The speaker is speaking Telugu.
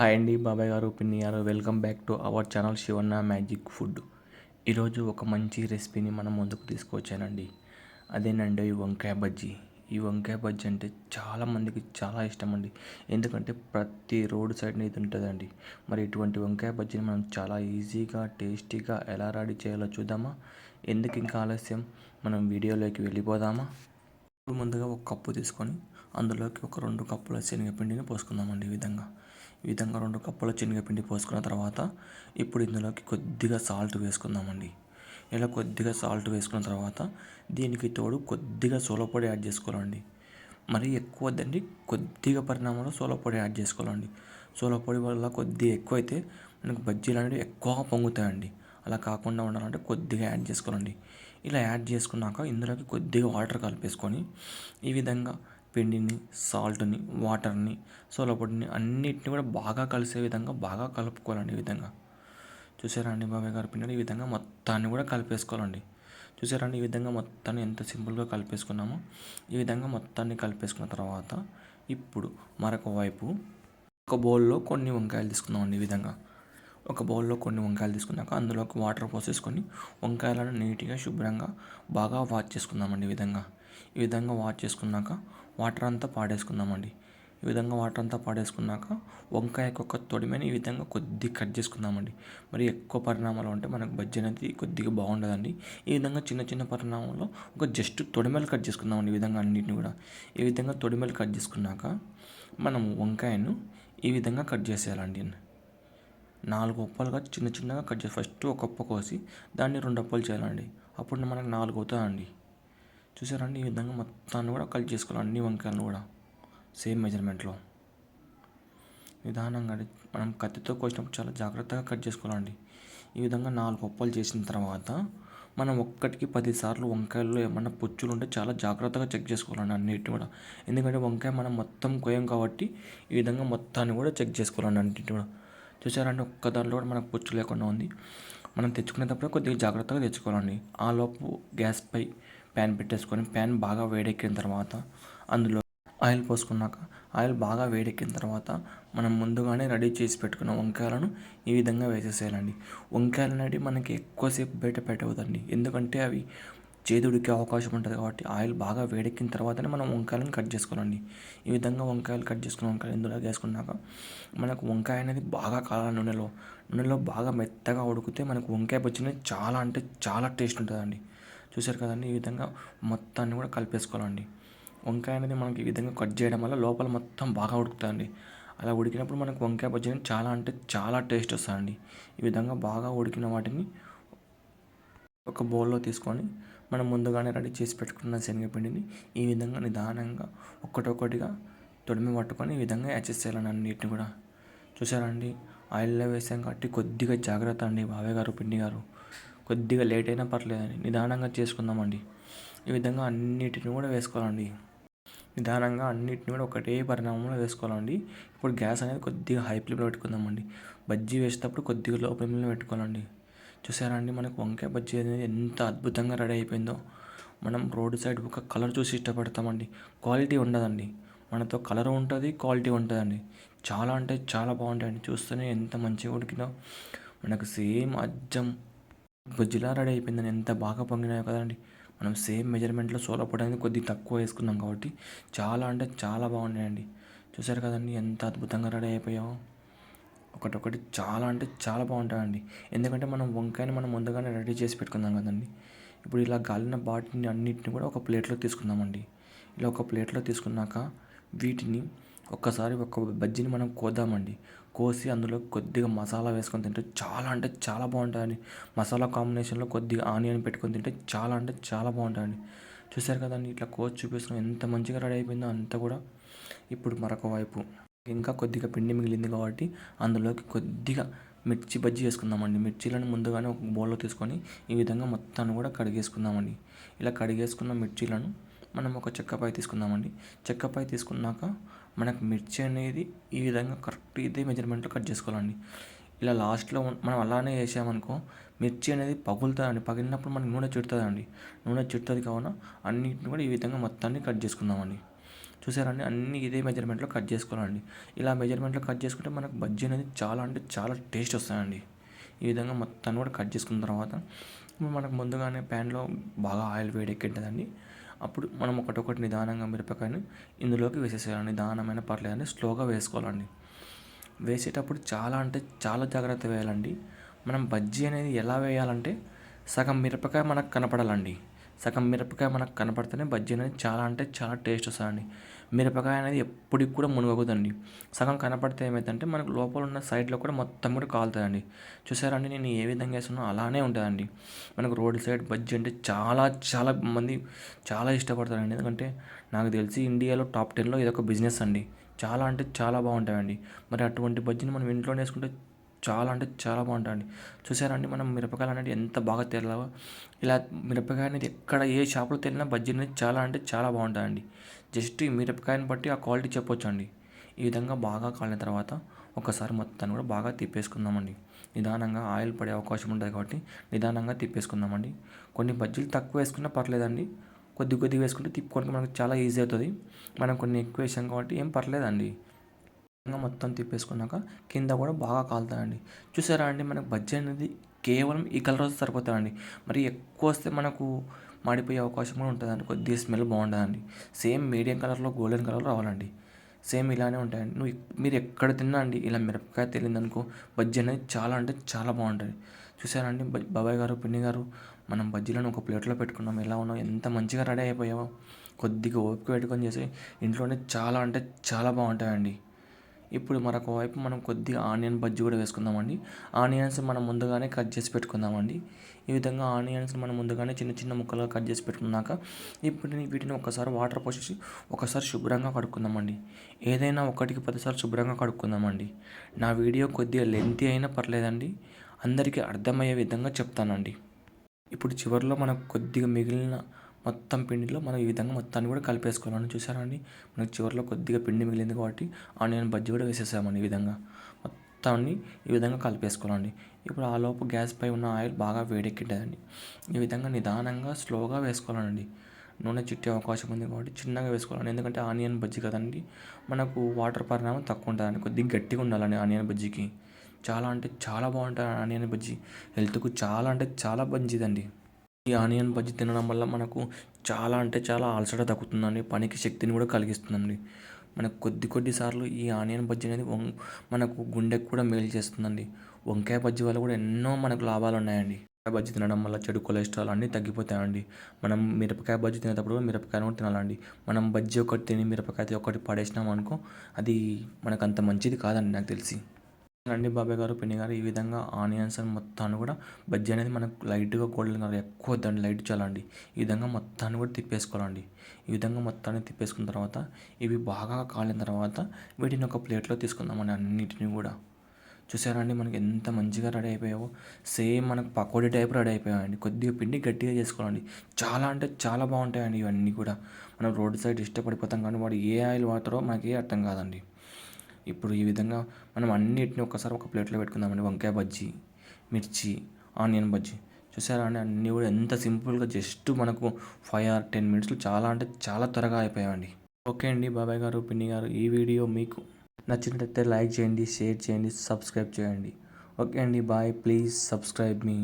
హాయ్ అండి బాబాయ్ గారు పిన్ని గారు. Welcome back to our channel Shivanna magic food. ఈరోజు ఒక మంచి రెసిపీని మనం ముందుకు తీసుకొచ్చానండి అదేనండి ఈ వంకాయ బజ్జీ. ఈ వంకాయ బజ్జీ అంటే చాలా మందికి చాలా ఇష్టం అండి ఎందుకంటే ప్రతి రోడ్ సైడ్ ఇది ఉంటుందండి. మరి ఇటువంటి వంకాయ బజ్జీని మనం చాలా ఈజీగా టేస్టీగా ఎలా రెడీ చేయాలో చూద్దామా? ఎందుకు ఇంకా ఆలస్యం? మనం వీడియోలోకి వెళ్ళిపోదామా? ఇప్పుడు ముందుగా ఒక కప్పు తీసుకొని అందులోకి ఒక రెండు కప్పుల శనగపిండిని పోసుకుందామండి ఈ విధంగా. ఈ విధంగా రెండు కప్పుల శనగపిండి పోసుకున్న తర్వాత ఇప్పుడు ఇందులోకి కొద్దిగా సాల్ట్ వేసుకుందామండి. ఇలా కొద్దిగా సాల్ట్ వేసుకున్న తర్వాత దీనికి తోడు కొద్దిగా సోలపొడి యాడ్ చేసుకోవాలండి. మరి ఎక్కువ వద్దండి కొద్దిగా పరిణామంలో సోలపొడి యాడ్ చేసుకోవాలండి. సోలపొడి వల్ల కొద్దిగా ఎక్కువ అయితే మనకు బజ్జీలు అనేవి ఎక్కువ పొంగుతాయండి. అలా కాకుండా ఉండాలంటే కొద్దిగా యాడ్ చేసుకోవాలండి. ఇలా యాడ్ చేసుకున్నాక ఇందులోకి కొద్దిగా వాటర్ కలిపేసుకొని ఈ విధంగా పిండిని సాల్ట్ని వాటర్ని సోలపొడిని అన్నిటిని కూడా బాగా కలిసే విధంగా బాగా కలుపుకోవాలండి ఈ విధంగా. చూసారా అండి బాబాయ్ గారు పిండి ఈ విధంగా మొత్తాన్ని కూడా కలిపేసుకోవాలండి. చూసారా అండి ఈ విధంగా మొత్తాన్ని ఎంత సింపుల్గా కలిపేసుకున్నామో? ఈ విధంగా మొత్తాన్ని కలిపేసుకున్న తర్వాత ఇప్పుడు మరొక వైపు ఒక బౌల్లో కొన్ని వంకాయలు తీసుకుందామండి ఈ విధంగా. ఒక బౌల్లో కొన్ని వంకాయలు తీసుకున్నాక అందులోకి వాటర్ పోసేసుకొని వంకాయలను నీట్గా శుభ్రంగా బాగా వాష్ చేసుకుందామండి ఈ విధంగా. ఈ విధంగా వాష్ చేసుకున్నాక వాటర్ అంతా పాడేసుకుందామండి. ఈ విధంగా వాటర్ అంతా పాడేసుకున్నాక వంకాయకు ఒక తొడిమని ఈ విధంగా కొద్దిగా కట్ చేసుకుందామండి. మరి ఎక్కువ పరిణామాలు ఉంటే మనకు బజ్జీ అనేది కొద్దిగా బాగుండదండి. ఈ విధంగా చిన్న చిన్న పరిణామంలో ఒక జస్ట్ తొడిమెలు కట్ చేసుకుందామండి ఈ విధంగా అన్నింటిని కూడా. ఈ విధంగా తొడిమెలు కట్ చేసుకున్నాక మనం వంకాయను ఈ విధంగా కట్ చేసేయాలండి. నాలుగు ఉప్పలుగా చిన్న చిన్నగా కట్ చేసి ఫస్ట్ ఒక ఉప్ప కోసి దాన్ని రెండు ఒప్పలు చేయాలండి. అప్పుడు మనకు నాలుగు అవుతుందండి. చూసారండి? ఈ విధంగా మొత్తాన్ని కూడా కట్ చేసుకోవాలి. అన్ని వంకాయలను కూడా. సేమ్ మెజర్మెంట్లో. నిదానంగా మనం కత్తితో కోసినప్పుడు చాలా జాగ్రత్తగా కట్ చేసుకోవాలండి. ఈ విధంగా నాలుగు ఒప్పలు చేసిన తర్వాత మనం ఒక్కటికి పదిసార్లు వంకాయల్లో ఏమన్నా పుచ్చులు ఉంటే చాలా జాగ్రత్తగా చెక్ చేసుకోవాలండి అన్నిటిని కూడా. ఎందుకంటే వంకాయ మనం మొత్తం కోయం కాబట్టి ఈ విధంగా మొత్తాన్ని కూడా చెక్ చేసుకోవాలండి అన్నింటిని కూడా. చూసారండి? ఒక్క దాంట్లో కూడా మనకు పుచ్చు లేకుండా ఉంది. మనం తెచ్చుకునేటప్పుడు కొద్దిగా జాగ్రత్తగా తెచ్చుకోవాలండి. ఆ లోపు గ్యాస్పై ప్యాన్ పెట్టేసుకొని ప్యాన్ బాగా వేడెక్కిన తర్వాత అందులో ఆయిల్ పోసుకున్నాక ఆయిల్ బాగా వేడెక్కిన తర్వాత మనం ముందుగానే రెడీ చేసి పెట్టుకున్న వంకాయలను ఈ విధంగా వేసేసేయాలండి. వంకాయలు అనేవి మనకి ఎక్కువసేపు బయట పెట్టవద్దండి. ఎందుకంటే అవి చేదుడికే అవకాశం ఉంటుంది కాబట్టి ఆయిల్ బాగా వేడెక్కిన తర్వాతనే మనం వంకాయలను కట్ చేసుకోవాలండి. ఈ విధంగా వంకాయలు కట్ చేసుకున్న వంకాయలు ఇందులో వేసుకున్నాక మనకు వంకాయ అనేది బాగా కాలాలి నూనెలో నూనెలో బాగా మెత్తగా ఉడికితే మనకు వంకాయ బజ్జీ చాలా అంటే చాలా టేస్ట్ ఉంటుందండి. చూసారు కదండి ఈ విధంగా మొత్తాన్ని కూడా కలిపేసుకోవాలండి. వంకాయ అనేది మనకి ఈ విధంగా కట్ చేయడం వల్ల లోపల మొత్తం బాగా ఉడుకుతుందండి అలా ఉడికినప్పుడు మనకు వంకాయ బజ్జీ చాలా అంటే చాలా టేస్ట్ వస్తుందండి. ఈ విధంగా బాగా ఉడికిన వాటిని ఒక బౌల్లో తీసుకొని మనం ముందుగానే రెడీ చేసి పెట్టుకున్న శనగపిండిని ఈ విధంగా నిదానంగా ఒక్కటొక్కటిగా తొడిమి పట్టుకొని ఈ విధంగా యాడ్ చేయాలని అన్నిటిని కూడా. చూసారండి ఆయిల్లో వేసాం కాబట్టి కొద్దిగా జాగ్రత్త అండి బాబాయ్ గారు పిండి గారు. కొద్దిగా లేట్ అయినా పర్లేదండి. నిదానంగా చేసుకుందామండి. ఈ విధంగా అన్నిటిని కూడా వేసుకోవాలండి. నిదానంగా అన్నిటిని కూడా ఒకటే పరిణామంలో వేసుకోవాలండి. ఇప్పుడు గ్యాస్ అనేది కొద్దిగా హై ఫ్లేమ్లో పెట్టుకుందామండి. బజ్జీ వేసేటప్పుడు కొద్దిగా లో ఫ్లేమ్లో పెట్టుకోవాలండి. చూసారా అండి? మనకు వంకాయ బజ్జీ అనేది ఎంత అద్భుతంగా రెడీ అయిపోయిందో. మనం రోడ్ సైడ్ ఒక కలర్ చూసి ఇష్టపడతామండి. క్వాలిటీ ఉండదండి. మనతో కలర్ ఉంటుంది క్వాలిటీ ఉంటుందండి. చాలా అంటే చాలా బాగుంటాయండి. చూస్తేనే ఎంత మంచిగా ఉడికిందో. మనకు సేమ్ అజ్జం బజ్జిలా రెడీ అయిపోయిందని ఎంత బాగా పొంగినాయో కదండి మనం సేమ్ మెజర్మెంట్లో సోలో పొడి కొద్దిగా తక్కువ వేసుకున్నాం కాబట్టి చాలా అంటే చాలా బాగున్నాయండి. చూసారు కదండి ఎంత అద్భుతంగా రెడీ అయిపోయావో ఒకటొకటి చాలా అంటే చాలా బాగుంటాయండి. ఎందుకంటే మనం వంకాయని మనం ముందుగానే రెడీ చేసి పెట్టుకుందాం కదండి. ఇప్పుడు ఇలా గాలిన బాటిని అన్నిటిని కూడా ఒక ప్లేట్లో తీసుకుందామండి. ఇలా ఒక ప్లేట్లో తీసుకున్నాక వీటిని ఒక్కసారి ఒక బజ్జీని మనం కోద్దామండి. కోసి అందులో కొద్దిగా మసాలా వేసుకొని తింటే చాలా అంటే చాలా బాగుంటుందండి మసాలా కాంబినేషన్లో కొద్దిగా ఆనియన్ పెట్టుకొని తింటే చాలా అంటే చాలా బాగుంటుందండి చూసారు కదండి ఇట్లా కోసి చూపిస్తున్నాం. ఎంత మంచిగా రెడీ అయిపోయిందో అంతా కూడా ఇప్పుడు మరొక వైపు. ఇంకా కొద్దిగా పిండి మిగిలింది కాబట్టి అందులోకి కొద్దిగా మిర్చి బజ్జీ వేసుకుందామండి. మిర్చీలను ముందుగానే ఒక బౌల్లో తీసుకొని ఈ విధంగా మొత్తాన్ని కూడా కడిగేసుకుందామండి. ఇలా కడిగేసుకున్న మిర్చీలను మనం ఒక చెక్కపాయ తీసుకుందామండి. చెక్కపాయ తీసుకున్నాక మనకు మిర్చి అనేది ఈ విధంగా కరెక్ట్ ఇదే మెజర్మెంట్లో కట్ చేసుకోవాలండి. ఇలా లాస్ట్లో మనం అలానే వేసామనుకో మిర్చి అనేది పగులుతుందండి. పగిలినప్పుడు మనకి నూనె చుడుతుందండి. నూనె చుడుతుంది కావున అన్నిటిని కూడా ఈ విధంగా మొత్తాన్ని కట్ చేసుకుందామండి. చూసారండి? అన్ని ఇదే మెజర్మెంట్లో కట్ చేసుకోవాలండి. ఇలా మెజర్మెంట్లో కట్ చేసుకుంటే మనకు బజ్జీ అనేది చాలా అంటే చాలా టేస్ట్ వస్తాయండి. ఈ విధంగా మొత్తాన్ని కూడా కట్ చేసుకున్న తర్వాత మనకు ముందుగానే ప్యాన్లో బాగా ఆయిల్ వేడెక్కింటుందండి. అప్పుడు మనం ఒకటొకటి నిదానంగా మిరపకాయని ఇందులోకి వేసేసేయాలి. నిదానమైన పర్లేదండి స్లోగా వేసుకోవాలండి. వేసేటప్పుడు చాలా అంటే చాలా జాగ్రత్త వేయాలండి. మనం బజ్జీ అనేది ఎలా వేయాలంటే సగం మిరపకాయ మనకు కనపడాలండి. సగం మిరపకాయ మనకు కనపడితేనే బజ్జీ అనేది చాలా అంటే చాలా టేస్ట్ వస్తుందండి. మిరపకాయ అనేది ఎప్పటికి కూడా మునగకూడదండి. సగం కనపడితే ఏమైందంటే మనకు లోపల ఉన్న సైడ్లో కూడా మొత్తం కూడా కాలుతుందండి. చూసారండి నేను ఏ విధంగా వేస్తున్నా అలానే ఉంటుందండి. మనకు రోడ్ సైడ్ బజ్జీ అంటే చాలా చాలా మంది చాలా ఇష్టపడతారండి. ఎందుకంటే నాకు తెలిసి ఇండియాలో టాప్ టెన్లో ఇదొక బిజినెస్ అండి. చాలా అంటే చాలా బాగుంటాయండి. మరి అటువంటి బజ్జీని మనం ఇంట్లోనే వేసుకుంటే చాలా అంటే చాలా బాగుంటాయండి. చూసారండి మనం మిరపకాయలు అనేది ఎంత బాగా తెల్లవో ఇలా మిరపకాయ అనేది ఎక్కడ ఏ షాపులో తెల్లినా బజ్జీ అనేది చాలా అంటే చాలా బాగుంటుందండి జస్ట్ ఈ మిరపకాయని బట్టి ఆ క్వాలిటీ చెప్పొచ్చు అండి ఈ విధంగా బాగా కాలిన తర్వాత ఒకసారి మొత్తాన్ని కూడా బాగా తిప్పేసుకుందామండి. నిదానంగా ఆయిల్ పడే అవకాశం ఉంటుంది కాబట్టి నిదానంగా తిప్పేసుకుందామండి. కొన్ని బజ్జీలు తక్కువ వేసుకున్నా పర్లేదండి. కొద్ది కొద్దిగా వేసుకుంటే తిప్పుకోవడానికి మనకు చాలా ఈజీ అవుతుంది. మనం కొన్ని ఎక్కువ వేసాం కాబట్టి ఏం పర్లేదండి. మొత్తం తిప్పేసుకున్నాక కింద కూడా బాగా కాలుతాయండి. చూసారా అండి మనకు బజ్జీ అనేది కేవలం ఈ కలర్ వస్తే సరిపోతుందండి. మరి ఎక్కువ వస్తే మనకు మాడిపోయే అవకాశం కూడా ఉంటుందండి. కొద్దిగా స్మెల్ బాగుంటుందండి సేమ్ మీడియం కలర్లో గోల్డెన్ కలర్ రావాలండి. సేమ్ ఇలానే ఉంటాయండి. నువ్వు మీరు ఎక్కడ తిన్నా అండి ఇలా మిరపకాయ తెలియదనుకో బజ్జీ అనేది చాలా అంటే చాలా బాగుంటుంది. చూసారండి? బాబాయ్ గారు పిన్ని గారు మనం బజ్జీలను ఒక ప్లేట్లో పెట్టుకున్నాం. ఎలా ఉన్నావు ఎంత మంచిగా రెడీ అయిపోయావో కొద్దిగా ఓపిక పెట్టుకొని చేసి ఇంట్లోనే చాలా అంటే చాలా బాగుంటాయండి. ఇప్పుడు మరొక వైపు మనం కొద్దిగా ఆనియన్ బజ్జీ కూడా వేసుకుందామండి. ఆనియన్స్ మనం ముందుగానే కట్ చేసి పెట్టుకుందామండి. ఈ విధంగా ఆనియన్స్ మనం ముందుగానే చిన్న చిన్న ముక్కలుగా కట్ చేసి పెట్టుకున్నాక ఇప్పుడు వీటిని ఒకసారి వాటర్ పోసేసి ఒకసారి శుభ్రంగా కడుక్కుందామండి. ఏదైనా ఒకటికి పదిసార్లు శుభ్రంగా కడుక్కుందామండి. నా వీడియో కొద్దిగా లెంతీ అయినా పర్లేదండి. అందరికీ అర్థమయ్యే విధంగా చెప్తానండి. ఇప్పుడు చివరిలో మనకు కొద్దిగా మిగిలిన మొత్తం పిండిలో మనం ఈ విధంగా మొత్తాన్ని కూడా కలిపేసుకోవాలని చూసారా అండి? మనకు చివరిలో కొద్దిగా పిండి మిగిలింది కాబట్టి ఆనియన్ బజ్జీ కూడా వేసేసామండి ఈ విధంగా. మొత్తాన్ని ఈ విధంగా కలిపేసుకోవాలండి. ఇప్పుడు ఆ లోపు గ్యాస్ పై ఉన్న ఆయిల్ బాగా వేడెక్కిండదండి ఈ విధంగా నిదానంగా స్లోగా వేసుకోవాలండి. నూనె చుట్టే అవకాశం ఉంది కాబట్టి చిన్నగా వేసుకోవాలండి. ఎందుకంటే ఆనియన్ బజ్జీ కదండి మనకు వాటర్ పరిణామం తక్కువ ఉంటుందండి. కొద్దిగా గట్టిగా ఉండాలండి ఆనియన్ బజ్జీకి. చాలా అంటే చాలా బాగుంటుంది ఆనియన్ బజ్జీ. హెల్త్కు చాలా అంటే చాలా మంచిదండి. ఈ ఆనియన్ బజ్జీ తినడం వల్ల మనకు చాలా అంటే చాలా అలసట తగ్గుతుందండి పనికి శక్తిని కూడా కలిగిస్తుందండి. మనకు కొద్ది కొద్ది సార్లు ఈ ఆనియన్ బజ్జీ అనేది మనకు గుండెకు కూడా మేలు చేస్తుందండి. వంకాయ బజ్జీ వల్ల కూడా ఎన్నో మనకు లాభాలు ఉన్నాయండి. వంకాయ బజ్జీ తినడం వల్ల చెడు కొలెస్ట్రాల్ అన్నీ తగ్గిపోతాయండి. మనం మిరపకాయ బజ్జీ తినేటప్పుడు కూడా మిరపకాయ కూడా తినాలండి. మనం బజ్జీ ఒకటి తిని మిరపకాయ ఒకటి పడేసినాం అనుకో అది మనకు అంత మంచిది కాదండి నాకు తెలిసి. రండి బాబాయ్ గారు పిన్ని గారు ఈ విధంగా ఆనియన్స్ అని మొత్తాన్ని కూడా బజ్జీ అనేది మనకు లైట్గా గోల్డెన్ కలర్ ఎక్కువ దాన్ని లైట్ చాలండి ఈ విధంగా మొత్తాన్ని కూడా తిప్పేసుకోవాలండి. ఈ విధంగా మొత్తాన్ని తిప్పేసుకున్న తర్వాత ఇవి బాగా కాలిన తర్వాత వీటిని ఒక ప్లేట్లో తీసుకుందామండి అన్నిటిని కూడా. చూసారండి మనకి ఎంత మంచిగా రెడీ అయిపోయావో? సేమ్ మనకు పకోడీ టైప్ రెడీ అయిపోయాయండి. కొద్దిగా పిండి గట్టిగా చేసుకోవాలండి. చాలా అంటే చాలా బాగుంటాయండి ఇవన్నీ కూడా. మనం రోడ్ సైడ్ ఇష్టపడిపోతాం కానీ వాడు ఏ ఆయిల్ వాడతారో మనకి అర్థం కాదండి. ఇప్పుడు ఈ విధంగా మనం అన్నిటిని ఒకసారి ఒక ప్లేట్లో పెట్టుకుందామండి. వంకాయ బజ్జీ మిర్చి ఆనియన్ బజ్జీ. చూసారా అండి? అన్నీ కూడా ఎంత సింపుల్గా జస్ట్ మనకు ఫైవ్ ఆర్ టెన్ మినిట్స్లో చాలా అంటే చాలా త్వరగా అయిపోయాయండి. ఓకే అండి. బాబాయ్ గారు పిన్ని గారు ఈ వీడియో మీకు నచ్చినట్లయితే లైక్ చేయండి షేర్ చేయండి సబ్స్క్రైబ్ చేయండి. ఓకే అండి. బాయ్. Please subscribe me.